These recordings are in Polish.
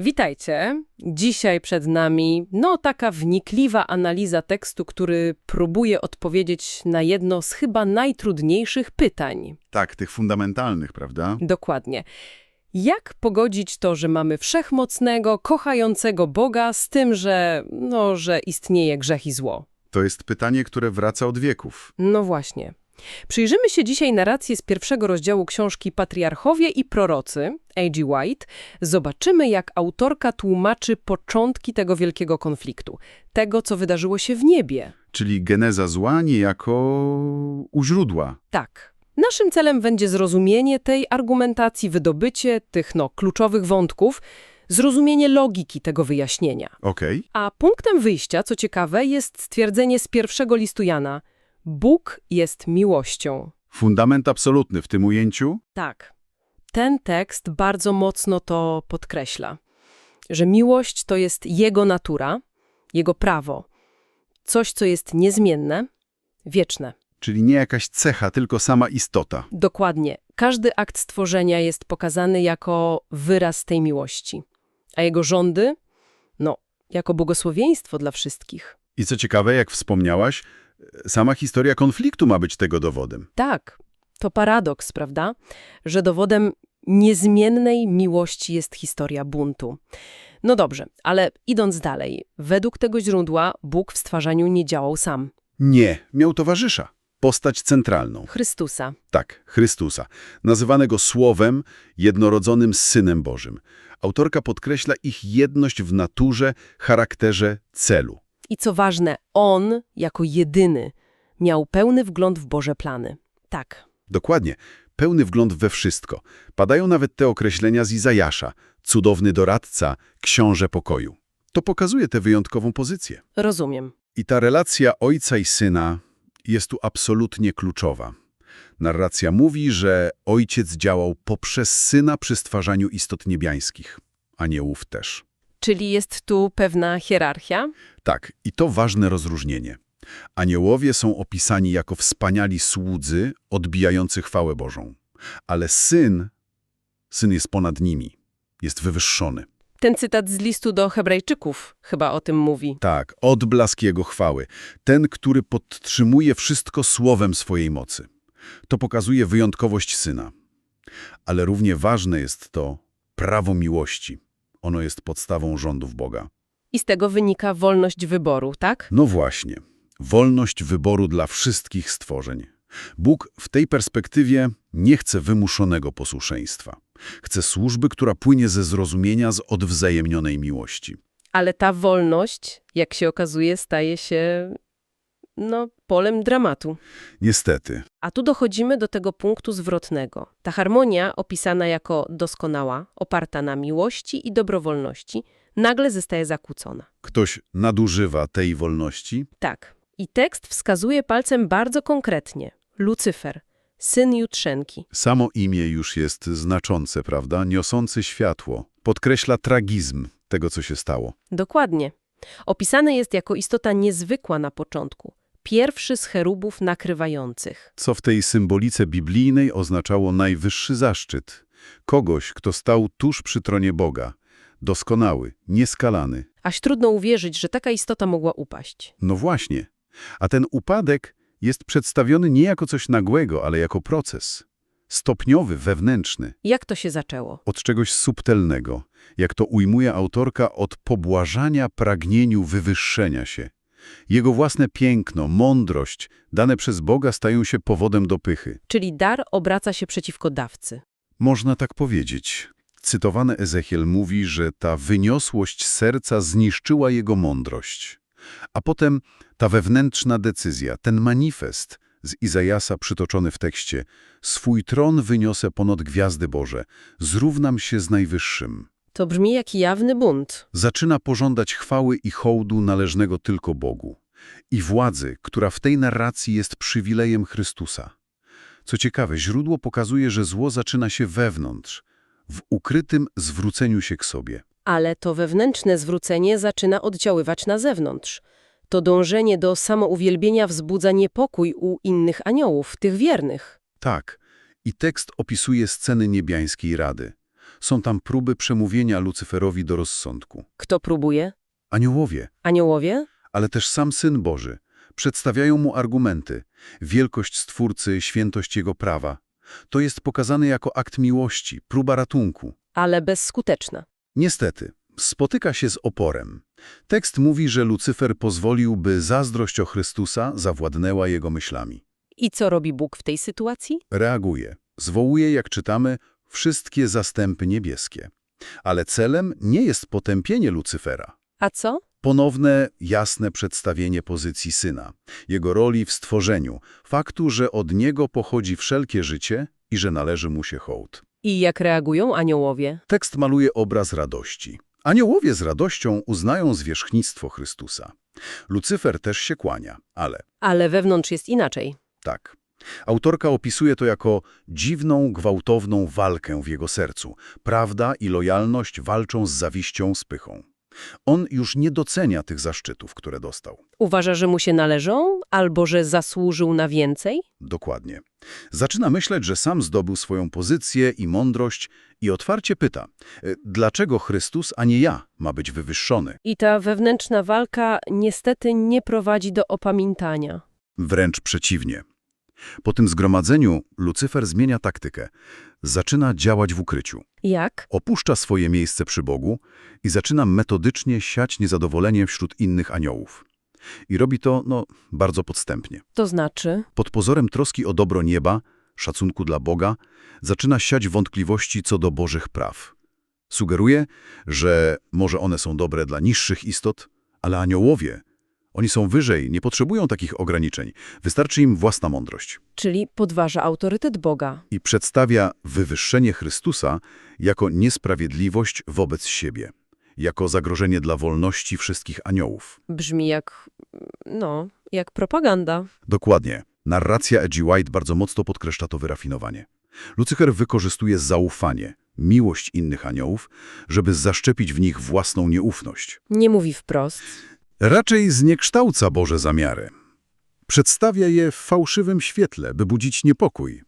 Witajcie. Dzisiaj przed nami, no, taka wnikliwa analiza tekstu, który próbuje odpowiedzieć na jedno z chyba najtrudniejszych pytań. Tak, tych fundamentalnych, prawda? Dokładnie. Jak pogodzić to, że mamy wszechmocnego, kochającego Boga z tym, że, no, że istnieje grzech i zło? To jest pytanie, które wraca od wieków. No właśnie. Przyjrzymy się dzisiaj narracji z pierwszego rozdziału książki Patriarchowie i prorocy A.G. White. Zobaczymy, jak autorka tłumaczy początki tego wielkiego konfliktu, tego, co wydarzyło się w niebie. Czyli geneza zła niejako u źródła. Tak. Naszym celem będzie zrozumienie tej argumentacji, wydobycie tych no, kluczowych wątków, zrozumienie logiki tego wyjaśnienia. Okej? A punktem wyjścia, co ciekawe, jest stwierdzenie z pierwszego listu Jana. Bóg jest miłością. Fundament absolutny w tym ujęciu? Tak. Ten tekst bardzo mocno to podkreśla, że miłość to jest Jego natura, Jego prawo, coś, co jest niezmienne, wieczne. Czyli nie jakaś cecha, tylko sama istota. Dokładnie. Każdy akt stworzenia jest pokazany jako wyraz tej miłości, a Jego rządy, no, jako błogosławieństwo dla wszystkich. I co ciekawe, jak wspomniałaś, sama historia konfliktu ma być tego dowodem. Tak, to paradoks, prawda? Że dowodem niezmiennej miłości jest historia buntu. No dobrze, ale idąc dalej, według tego źródła Bóg w stwarzaniu nie działał sam. Nie, miał towarzysza. Postać centralną. Chrystusa. Tak, Chrystusa, nazywanego Słowem, jednorodzonym Synem Bożym. Autorka podkreśla ich jedność w naturze, charakterze, celu. I co ważne, On, jako jedyny, miał pełny wgląd w Boże plany. Tak, Dokładnie, pełny wgląd we wszystko. Padają nawet te określenia z Izajasza, cudowny doradca, książę pokoju. To pokazuje tę wyjątkową pozycję. rozumiem. I ta relacja ojca i syna jest tu absolutnie kluczowa. Narracja mówi, że ojciec działał poprzez syna przy stwarzaniu istot niebiańskich, aniołów też. Czyli jest tu pewna hierarchia? Tak, i to ważne rozróżnienie. Aniołowie są opisani jako wspaniali słudzy odbijający chwałę Bożą. Ale syn, syn jest ponad nimi, jest wywyższony. Ten cytat z listu do Hebrajczyków chyba o tym mówi. Tak, odblask jego chwały. Ten, który podtrzymuje wszystko słowem swojej mocy. To pokazuje wyjątkowość syna. Ale równie ważne jest to prawo miłości. Ono jest podstawą rządów Boga. I z tego wynika wolność wyboru, tak? No właśnie, wolność wyboru dla wszystkich stworzeń. Bóg w tej perspektywie nie chce wymuszonego posłuszeństwa. Chce służby, która płynie ze zrozumienia, z odwzajemnionej miłości. Ale ta wolność, jak się okazuje, staje się, no, polem dramatu. Niestety, A tu dochodzimy do tego punktu zwrotnego. Ta harmonia, opisana jako doskonała, oparta na miłości i dobrowolności, nagle zostaje zakłócona. ktoś nadużywa tej wolności, Tak. I tekst wskazuje palcem bardzo konkretnie. Lucyfer, syn Jutrzenki. Samo imię już jest znaczące, prawda? Niosący światło. Podkreśla tragizm tego, co się stało. Dokładnie. Opisany jest jako istota niezwykła na początku. Pierwszy z cherubów nakrywających. Co w tej symbolice biblijnej oznaczało najwyższy zaszczyt. Kogoś, kto stał tuż przy tronie Boga. Doskonały, nieskalany. Aż trudno uwierzyć, że taka istota mogła upaść. No właśnie. A ten upadek jest przedstawiony nie jako coś nagłego, ale jako proces. Stopniowy, wewnętrzny. Jak to się zaczęło? Od czegoś subtelnego, jak to ujmuje autorka, od pobłażania pragnieniu wywyższenia się. Jego własne piękno, mądrość, dane przez Boga stają się powodem do pychy. Czyli dar obraca się przeciwko dawcy. Można tak powiedzieć. Cytowany Ezechiel mówi, że ta wyniosłość serca zniszczyła jego mądrość. A potem ta wewnętrzna decyzja, ten manifest z Izajasa przytoczony w tekście Swój tron wyniosę ponad gwiazdy Boże, zrównam się z Najwyższym. To brzmi jak jawny bunt. Zaczyna pożądać chwały i hołdu należnego tylko Bogu i władzy, która w tej narracji jest przywilejem Chrystusa. Co ciekawe, źródło pokazuje, że zło zaczyna się wewnątrz, w ukrytym zwróceniu się k sobie. Ale to wewnętrzne zwrócenie zaczyna oddziaływać na zewnątrz. To dążenie do samouwielbienia wzbudza niepokój u innych aniołów, tych wiernych. Tak, i tekst opisuje sceny niebiańskiej rady. Są tam próby przemówienia Lucyferowi do rozsądku. Kto próbuje? Aniołowie, Aniołowie? ale też sam Syn Boży, przedstawiają mu argumenty. Wielkość Stwórcy, świętość Jego prawa. To jest pokazane jako akt miłości, próba ratunku. Ale bezskuteczna. Niestety, spotyka się z oporem. Tekst mówi, że Lucyfer pozwolił, by zazdrość o Chrystusa zawładnęła jego myślami. I co robi Bóg w tej sytuacji? Reaguje, zwołuje, jak czytamy, wszystkie zastępy niebieskie. Ale celem nie jest potępienie Lucyfera. A co? Ponowne, jasne przedstawienie pozycji Syna, jego roli w stworzeniu, faktu, że od niego pochodzi wszelkie życie i że należy mu się hołd. I jak reagują aniołowie? Tekst maluje obraz radości. Aniołowie z radością uznają zwierzchnictwo Chrystusa. Lucyfer też się kłania, ale Ale wewnątrz jest inaczej. tak. Autorka opisuje to jako dziwną, gwałtowną walkę w jego sercu. Prawda i lojalność walczą z zawiścią, z pychą. On już nie docenia tych zaszczytów, które dostał. Uważa, że mu się należą? Albo że zasłużył na więcej? Dokładnie. Zaczyna myśleć, że sam zdobył swoją pozycję i mądrość i otwarcie pyta, e, dlaczego Chrystus, a nie ja, ma być wywyższony? I ta wewnętrzna walka niestety nie prowadzi do opamiętania. Wręcz przeciwnie. Po tym zgromadzeniu Lucyfer zmienia taktykę. Zaczyna działać w ukryciu. Jak? Opuszcza swoje miejsce przy Bogu i zaczyna metodycznie siać niezadowolenie wśród innych aniołów. I robi to, no, bardzo podstępnie. To znaczy? Pod pozorem troski o dobro nieba, szacunku dla Boga, zaczyna siać wątpliwości co do Bożych praw. Sugeruje, że może one są dobre dla niższych istot, ale aniołowie, oni są wyżej, nie potrzebują takich ograniczeń. Wystarczy im własna mądrość. Czyli podważa autorytet Boga. I przedstawia wywyższenie Chrystusa jako niesprawiedliwość wobec siebie, jako zagrożenie dla wolności wszystkich aniołów. Brzmi jak, no, jak propaganda. Dokładnie. Narracja Edgy White bardzo mocno podkreśla to wyrafinowanie. Lucyfer wykorzystuje zaufanie, miłość innych aniołów, żeby zaszczepić w nich własną nieufność. Nie mówi wprost. Raczej zniekształca Boże zamiary. Przedstawia je w fałszywym świetle, by budzić niepokój.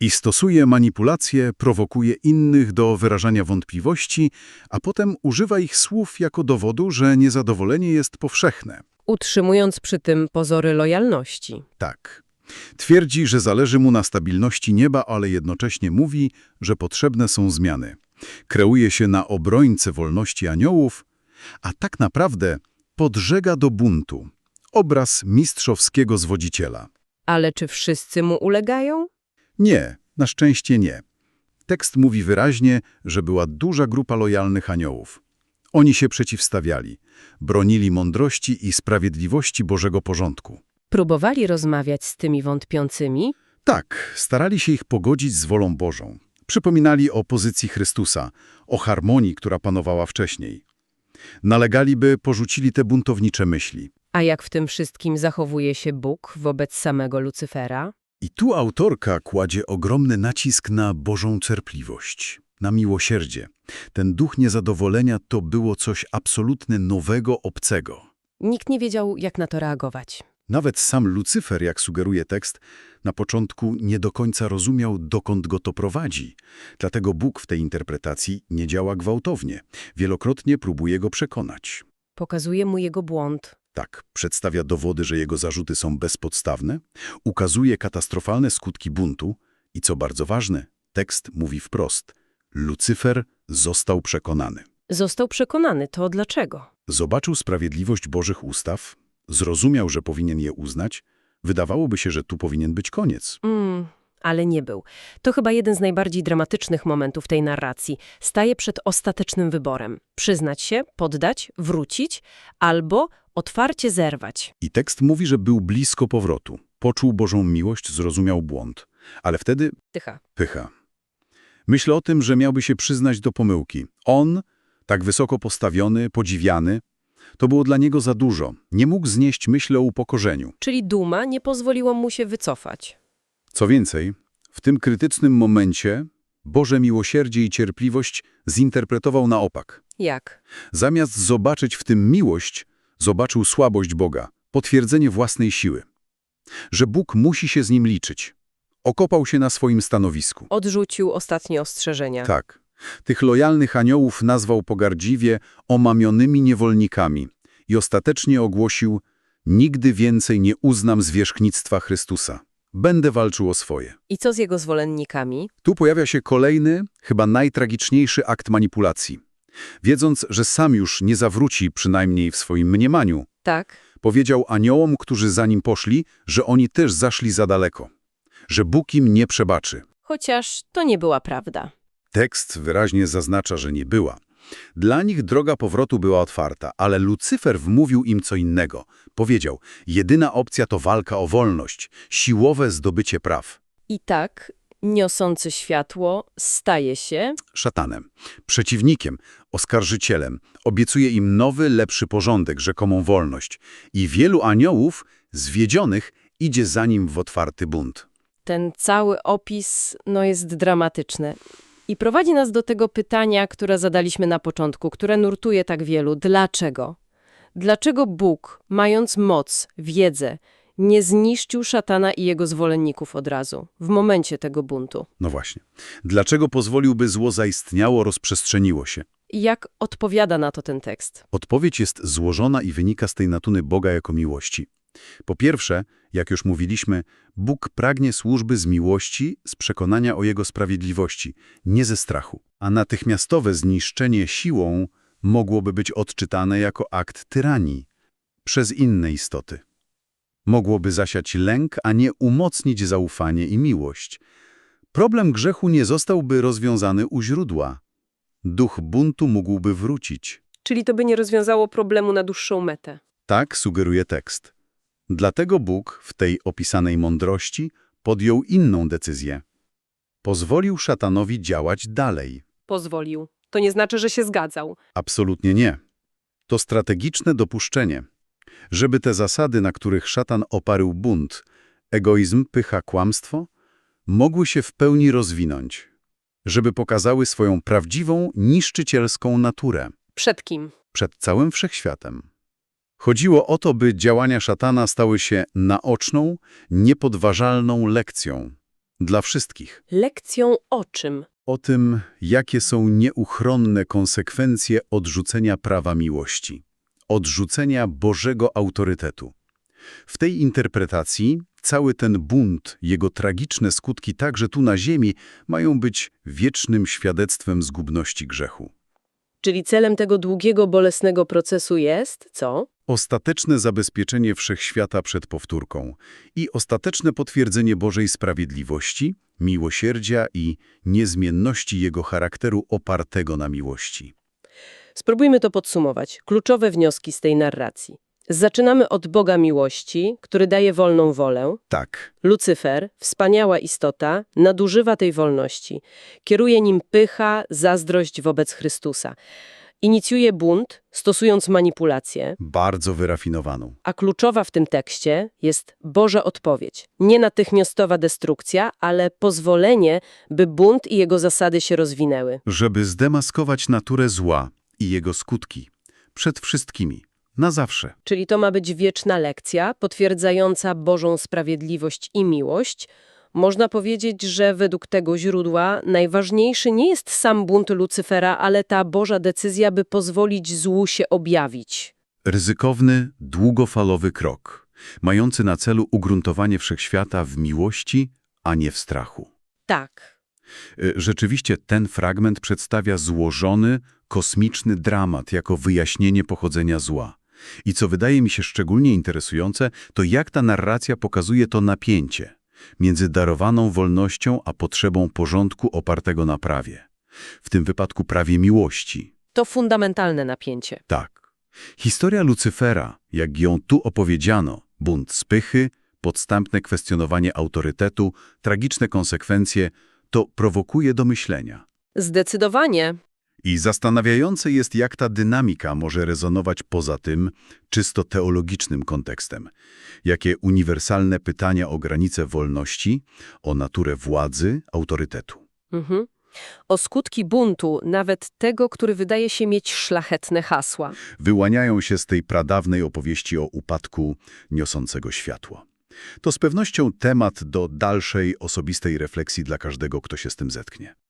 I stosuje manipulacje, prowokuje innych do wyrażania wątpliwości, a potem używa ich słów jako dowodu, że niezadowolenie jest powszechne. Utrzymując przy tym pozory lojalności. Tak. Twierdzi, że zależy mu na stabilności nieba, ale jednocześnie mówi, że potrzebne są zmiany. Kreuje się na obrońcę wolności aniołów, a tak naprawdę podżega do buntu. Obraz mistrzowskiego zwodziciela. Ale czy wszyscy mu ulegają? Nie, na szczęście nie. Tekst mówi wyraźnie, że była duża grupa lojalnych aniołów. Oni się przeciwstawiali, bronili mądrości i sprawiedliwości Bożego porządku. Próbowali rozmawiać z tymi wątpiącymi? Tak, starali się ich pogodzić z wolą Bożą. Przypominali o pozycji Chrystusa, o harmonii, która panowała wcześniej. Nalegali, by porzucili te buntownicze myśli. A jak w tym wszystkim zachowuje się Bóg wobec samego Lucyfera? I tu autorka kładzie ogromny nacisk na Bożą cierpliwość, na miłosierdzie. Ten duch niezadowolenia to było coś absolutnie nowego, obcego. Nikt nie wiedział, jak na to reagować. Nawet sam Lucyfer, jak sugeruje tekst, na początku nie do końca rozumiał, dokąd go to prowadzi. Dlatego Bóg w tej interpretacji nie działa gwałtownie. Wielokrotnie próbuje go przekonać. Pokazuje mu jego błąd. Tak, przedstawia dowody, że jego zarzuty są bezpodstawne, ukazuje katastrofalne skutki buntu i, co bardzo ważne, tekst mówi wprost. Lucyfer został przekonany. Został przekonany, to dlaczego? Zobaczył sprawiedliwość Bożych ustaw, zrozumiał, że powinien je uznać. Wydawałoby się, że tu powinien być koniec. Mm, ale nie był. To chyba jeden z najbardziej dramatycznych momentów tej narracji. Staje przed ostatecznym wyborem. Przyznać się, poddać, wrócić albo otwarcie zerwać. I tekst mówi, że był blisko powrotu. Poczuł Bożą miłość, zrozumiał błąd. Ale wtedy Tycha. pycha. Myślę o tym, że miałby się przyznać do pomyłki. On, tak wysoko postawiony, podziwiany, to było dla niego za dużo. Nie mógł znieść myśli o upokorzeniu. Czyli duma nie pozwoliła mu się wycofać. Co więcej, w tym krytycznym momencie Boże miłosierdzie i cierpliwość zinterpretował na opak. Jak? Zamiast zobaczyć w tym miłość, zobaczył słabość Boga, potwierdzenie własnej siły. Że Bóg musi się z nim liczyć. Okopał się na swoim stanowisku. Odrzucił ostatnie ostrzeżenia. Tak. Tych lojalnych aniołów nazwał pogardziwie omamionymi niewolnikami i ostatecznie ogłosił Nigdy więcej nie uznam zwierzchnictwa Chrystusa. Będę walczył o swoje. I co z jego zwolennikami? Tu pojawia się kolejny, chyba najtragiczniejszy akt manipulacji. Wiedząc, że sam już nie zawróci, przynajmniej w swoim mniemaniu, Tak. powiedział aniołom, którzy za nim poszli, że oni też zaszli za daleko, że Bóg im nie przebaczy. Chociaż to nie była prawda. Tekst wyraźnie zaznacza, że nie była. Dla nich droga powrotu była otwarta, ale Lucyfer wmówił im co innego. Powiedział, jedyna opcja to walka o wolność, siłowe zdobycie praw. I tak, niosący światło staje się... Szatanem, przeciwnikiem, oskarżycielem, obiecuje im nowy, lepszy porządek, rzekomą wolność. I wielu aniołów, zwiedzionych, idzie za nim w otwarty bunt. Ten cały opis no, jest dramatyczny. I prowadzi nas do tego pytania, które zadaliśmy na początku, które nurtuje tak wielu. Dlaczego? Dlaczego Bóg, mając moc, wiedzę, nie zniszczył szatana i jego zwolenników od razu, w momencie tego buntu? No właśnie. Dlaczego pozwoliłby zło zaistniało, rozprzestrzeniło się? I jak odpowiada na to ten tekst? Odpowiedź jest złożona i wynika z tej natury Boga jako miłości. Po pierwsze, jak już mówiliśmy, Bóg pragnie służby z miłości, z przekonania o Jego sprawiedliwości, nie ze strachu. A natychmiastowe zniszczenie siłą mogłoby być odczytane jako akt tyranii przez inne istoty. Mogłoby zasiać lęk, a nie umocnić zaufanie i miłość. Problem grzechu nie zostałby rozwiązany u źródła. Duch buntu mógłby wrócić. Czyli to by nie rozwiązało problemu na dłuższą metę. Tak sugeruje tekst. Dlatego Bóg w tej opisanej mądrości podjął inną decyzję. Pozwolił szatanowi działać dalej. Pozwolił. To nie znaczy, że się zgadzał. Absolutnie nie. To strategiczne dopuszczenie. Żeby te zasady, na których szatan oparł bunt, egoizm, pycha, kłamstwo, mogły się w pełni rozwinąć. Żeby pokazały swoją prawdziwą, niszczycielską naturę Przed kim? przed całym wszechświatem. Chodziło o to, by działania szatana stały się naoczną, niepodważalną lekcją dla wszystkich. Lekcją o czym? O tym, jakie są nieuchronne konsekwencje odrzucenia prawa miłości, odrzucenia Bożego autorytetu. W tej interpretacji cały ten bunt, jego tragiczne skutki także tu na ziemi mają być wiecznym świadectwem zgubności grzechu. Czyli celem tego długiego, bolesnego procesu jest co? Ostateczne zabezpieczenie wszechświata przed powtórką i ostateczne potwierdzenie Bożej sprawiedliwości, miłosierdzia i niezmienności Jego charakteru opartego na miłości. Spróbujmy to podsumować. Kluczowe wnioski z tej narracji. Zaczynamy od Boga miłości, który daje wolną wolę. Tak, Lucyfer, wspaniała istota, nadużywa tej wolności. Kieruje nim pycha, zazdrość wobec Chrystusa. Inicjuje bunt, stosując manipulację, bardzo wyrafinowaną. a kluczowa w tym tekście jest Boża odpowiedź. Nie natychmiastowa destrukcja, ale pozwolenie, by bunt i jego zasady się rozwinęły. Żeby zdemaskować naturę zła i jego skutki. Przed wszystkimi. Na zawsze. Czyli to ma być wieczna lekcja, potwierdzająca Bożą sprawiedliwość i miłość. Można powiedzieć, że według tego źródła najważniejszy nie jest sam bunt Lucyfera, ale ta Boża decyzja, by pozwolić złu się objawić. Ryzykowny, długofalowy krok, mający na celu ugruntowanie wszechświata w miłości, a nie w strachu. Tak. Y, Rzeczywiście ten fragment przedstawia złożony, kosmiczny dramat jako wyjaśnienie pochodzenia zła. I co wydaje mi się szczególnie interesujące, to jak ta narracja pokazuje to napięcie między darowaną wolnością a potrzebą porządku opartego na prawie. W tym wypadku prawie miłości. To fundamentalne napięcie. Tak. Historia Lucyfera, jak ją tu opowiedziano, bunt spychy, podstępne kwestionowanie autorytetu, tragiczne konsekwencje, to prowokuje do myślenia. Zdecydowanie. I zastanawiające jest, jak ta dynamika może rezonować poza tym czysto teologicznym kontekstem. Jakie uniwersalne pytania o granice wolności, o naturę władzy, autorytetu. Mhm. O skutki buntu, nawet tego, który wydaje się mieć szlachetne hasła. wyłaniają się z tej pradawnej opowieści o upadku niosącego światło. To z pewnością temat do dalszej osobistej refleksji dla każdego, kto się z tym zetknie.